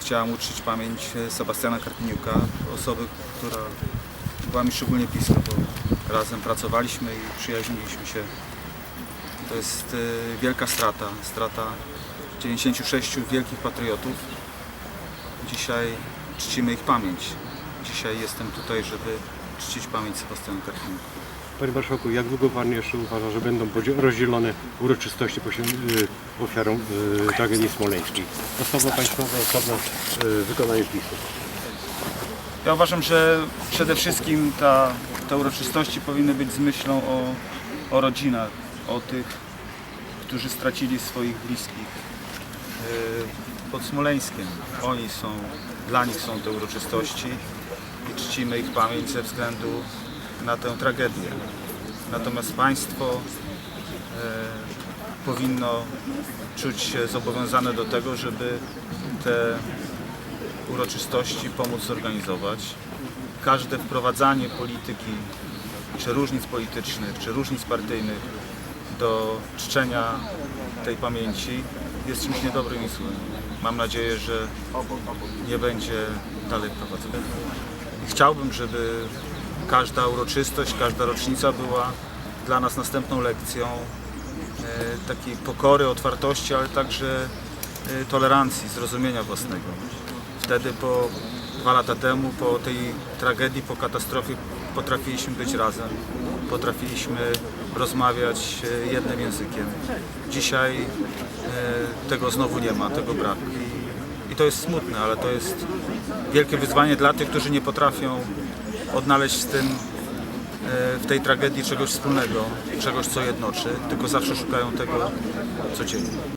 chciałam uczcić pamięć e, Sebastiana Karpiniuka, osoby, która była mi szczególnie bliska, bo razem pracowaliśmy i przyjaźniliśmy się. To jest e, wielka strata, strata 96 wielkich patriotów. Dzisiaj czcimy ich pamięć. Dzisiaj jestem tutaj, żeby czcić pamięć Sebastiana Karpiniuka. Panie Marszałku, jak długo Pan jeszcze uważa, że będą rozdzielone uroczystości y, ofiarą y, tragedii smoleńskiej? Osobno państwowe, osobno y, wykonanie PiSu. Ja uważam, że przede wszystkim ta, te uroczystości powinny być z myślą o, o rodzinach, o tych, którzy stracili swoich bliskich yy, pod Smoleńskiem. Oni są, dla nich są te uroczystości czcimy ich pamięć ze względu na tę tragedię. Natomiast państwo yy, powinno czuć się zobowiązane do tego, żeby te uroczystości pomóc zorganizować. Każde wprowadzanie polityki, czy różnic politycznych, czy różnic partyjnych do czczenia tej pamięci jest czymś niedobrym i złym. Mam nadzieję, że nie będzie dalej prowadzone. Chciałbym, żeby każda uroczystość, każda rocznica była dla nas następną lekcją e, takiej pokory, otwartości, ale także e, tolerancji, zrozumienia własnego. Wtedy po dwa lata temu, po tej tragedii, po katastrofie potrafiliśmy być razem, potrafiliśmy rozmawiać e, jednym językiem. Dzisiaj tego znowu nie ma, tego brak. I, to jest smutne, ale to jest wielkie wyzwanie dla tych, którzy nie potrafią odnaleźć w tym e, w tej tragedii czegoś wspólnego, czegoś co jednoczy, tylko zawsze szukają tego, co dzieli.